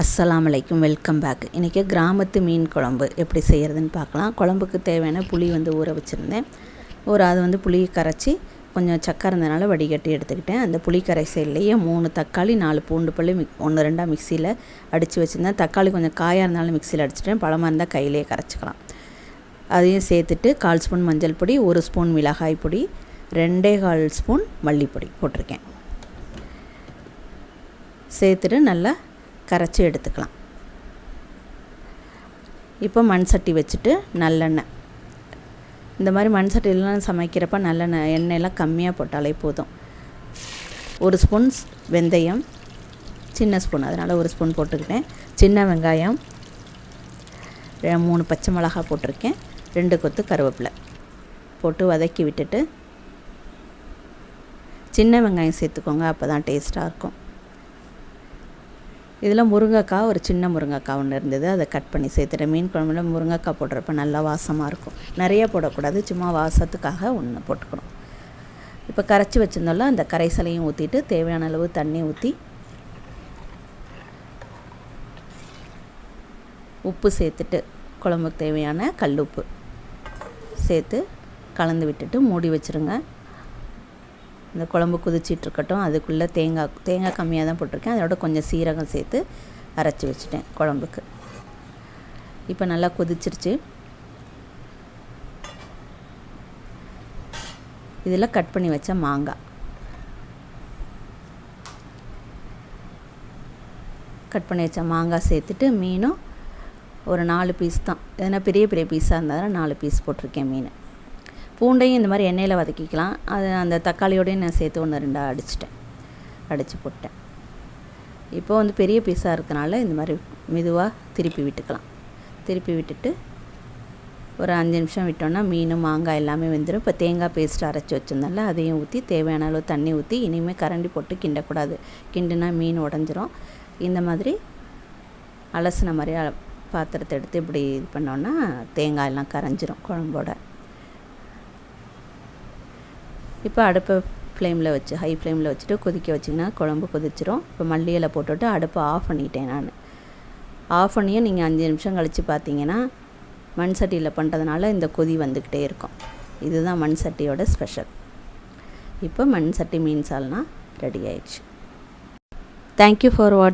அஸ்லாம் அலைக்கும் welcome back இன்றைக்கி கிராமத்து மீன் குழம்பு எப்படி செய்கிறதுன்னு பார்க்கலாம். குழம்புக்கு தேவையான புளி வந்து ஊற வச்சுருந்தேன். ஒரு அது வந்து புளி கரைச்சி கொஞ்சம் சக்கரை இருந்தனால வடிகட்டி எடுத்துக்கிட்டேன். அந்த புளி கரைசல்லையே மூணு தக்காளி நாலு பூண்டு பள்ளி மிக் ஒன்று ரெண்டாக மிக்சியில் அடித்து வச்சுருந்தேன். தக்காளி கொஞ்சம் காயாக இருந்தாலும் மிக்சியில் அடிச்சிட்டேன். பழமாக இருந்தால் கையிலே கரைச்சிக்கலாம். அதையும் சேர்த்துட்டு கால் ஸ்பூன் மஞ்சள் பொடி ஒரு ஸ்பூன் மிளகாய் பொடி ரெண்டே கால் ஸ்பூன் மல்லிப்பொடி போட்டிருக்கேன். சேர்த்துட்டு நல்லா கரைச்சி எடுத்துக்கலாம். இப்போ மண் சட்டி வச்சுட்டு நல்லெண்ணெய். இந்த மாதிரி மண் சட்டிலாம் சமைக்கிறப்ப நல்லெண்ணெய் எண்ணெயெல்லாம் கம்மியாக போட்டாலே போதும். ஒரு ஸ்பூன் வெந்தயம் சின்ன ஸ்பூன் அதனால் ஒரு ஸ்பூன் போட்டுக்கிட்டேன். சின்ன வெங்காயம் மூணு பச்சை மிளகா போட்டிருக்கேன். ரெண்டு கொத்து கருவேப்பிலை போட்டு வதக்கி விட்டுட்டு சின்ன வெங்காயம் சேர்த்துக்கோங்க அப்போ தான் டேஸ்ட்டாக இருக்கும். இதில் முருங்கைக்காய் ஒரு சின்ன முருங்கைக்காய் ஒன்று இருந்தது. அதை கட் பண்ணி சேர்த்துட்டேன். மீன் குழம்புல முருங்கைக்காய் போடுறப்ப நல்லா வாசமாக இருக்கும். நிறைய போடக்கூடாது. சும்மா வாசத்துக்காக ஒன்று போட்டுக்கணும். இப்போ கரைச்சி வச்சுருந்தோம்ல அந்த கரைசலையும் ஊற்றிட்டு தேவையான அளவு தண்ணி ஊற்றி உப்பு சேர்த்துட்டு குழம்புக்கு தேவையான கல் உப்பு சேர்த்து கலந்து விட்டுட்டு மூடி வச்சுருங்க. இந்த குழம்பு கொதிச்சிட்ருக்கட்டும் அதுக்குள்ளே தேங்காய் தேங்காய் கம்மியாக தான் போட்டிருக்கேன். அதோட கொஞ்சம் சீரகம் சேர்த்து அரைச்சி வச்சுட்டேன் குழம்புக்கு. இப்போ நல்லா கொதிச்சிருச்சு. இதில் கட் பண்ணி வச்ச மாங்காய். கட் பண்ணி வச்ச மாங்காய் சேர்த்துட்டு மீனும் ஒரு நாலு பீஸ் தான். எதனா பெரிய பெரிய பீஸாக இருந்தாலும் நாலு பீஸ் போட்டிருக்கேன் மீன். பூண்டையும் இந்த மாதிரி எண்ணெயில் வதக்கிக்கலாம். அது அந்த தக்காளியோடையும் நான் சேர்த்து ஒன்று ரெண்டாக அடிச்சிட்டேன். அடித்து போட்டேன். இப்போ வந்து பெரிய பீஸாக இருக்கனால இந்த மாதிரி மெதுவாக திருப்பி விட்டுக்கலாம். திருப்பி விட்டுட்டு ஒரு அஞ்சு நிமிஷம் விட்டோன்னா மீன் மாங்காய் எல்லாமே வெந்துடும் இப்போ தேங்காய் பேஸ்ட் அரைச்சி வச்சுருந்தால அதையும் ஊற்றி தேவையான அளவு தண்ணி ஊற்றி இனிமேல் கரண்டி போட்டு கிண்டக்கூடாது. கிண்டுனா மீன் உடஞ்சிரும். இந்த மாதிரி அலசின மாதிரி பாத்திரத்தை எடுத்து இப்படி இது பண்ணோன்னா தேங்காயெல்லாம் கரைஞ்சிரும் குழம்போட. இப்போ அடுப்பை ஃப்ளேமில் வச்சு ஹை ஃப்ளேமில் வச்சுட்டு கொதிக்க வச்சிங்கன்னா குழம்பு கொதிச்சிரும். இப்போ மல்லி இலை போட்டுவிட்டு அடுப்பை ஆஃப் பண்ணிட்டேன் நான். ஆஃப் பண்ணியும் நீங்கள் அஞ்சு நிமிஷம் கழித்து பார்த்தீங்கன்னா மண் சட்டியில் பண்ணுறதுனால இந்த கொதி வந்துக்கிட்டே இருக்கும். இதுதான் மண் சட்டியோட ஸ்பெஷல் இப்போ மண் சட்டி மீன் சால்னா ரெடி ஆயிடுச்சு. Thank you for what